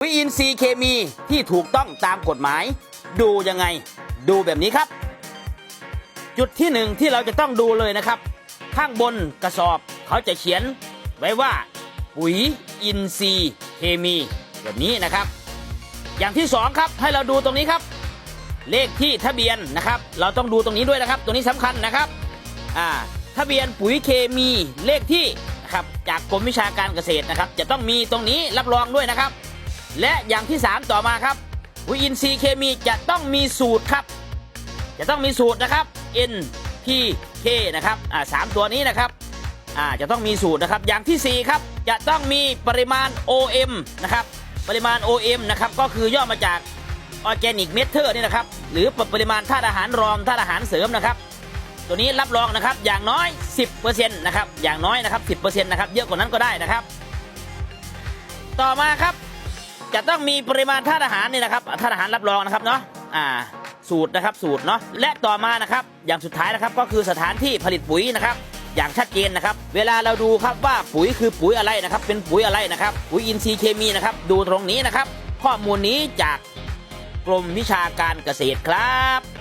ปุ๋ยอินทรีย์เคมีที่ถูกต้องตามกฎหมาย ดูยังไง ดูแบบนี้ครับ จุดที่หนึ่งที่เราจะต้องดูเลยนะครับ ข้างบนกระสอบเขาจะเขียน ไว้ว่า ปุ๋ยอินทรีย์เคมี แบบนี้นะครับ อย่างที่สองครับให้เราดูตรงนี้ครับ เลขที่ทะเบียนนะครับ เราต้องดูตรงนี้ด้วยนะครับ ตัวนี้สำคัญนะครับอ่าทะเบียนปุ๋ยเคมีเลขที่นะครับจากกรมวิชาการเกษตรนะครับ จะต้องมีตรงนี้รับรองด้วยนะครับ และอย่างที่ 3 ต่อมาครับปุ๋ยอินทรีเคมีจะต้องมีสูตรครับ จะต้องมีสูตรนะครับ N P K นะครับอ่าสามตัวนี้นะครับอ่าจะต้องมีสูตรนะครับ อย่างทีสี่ 4 ครับ จะต้องมีปริมาณ OM นะครับ ปริมาณ OM นะครับ ก็คือย่อมาจากออร์แกนิกเมทเทอร์นี่นะครับ หรือปริมาณธาตุอาหารรอมธาตุอาหารเสริมนะครับ ตัวนี้รับรองนะครับ อย่างน้อย 10%นะครับ อย่างน้อยนะครับ 10%นะครับ เยอะกว่านั้นก็ได้นะครับ ต่อมาครับ จะต้องมีปริมาณธาตุอาหารนี่นะครับธาตุอาหารรับรองนะครับเนาะอ่าสูตรนะครับสูตรเนาะและต่อมานะครับอย่างสุดท้ายนะครับก็คือสถานที่ผลิตปุ๋ยนะครับอย่างชัดเจนนะครับ เวลาเราดูครับว่าปุ๋ยคือปุ๋ยอะไรนะครับ เป็นปุ๋ยอะไรนะครับ ปุ๋ยอินทรีย์เคมีนะครับ ดูตรงนี้นะครับ ข้อมูลนี้จากกรมวิชาการเกษตรครับ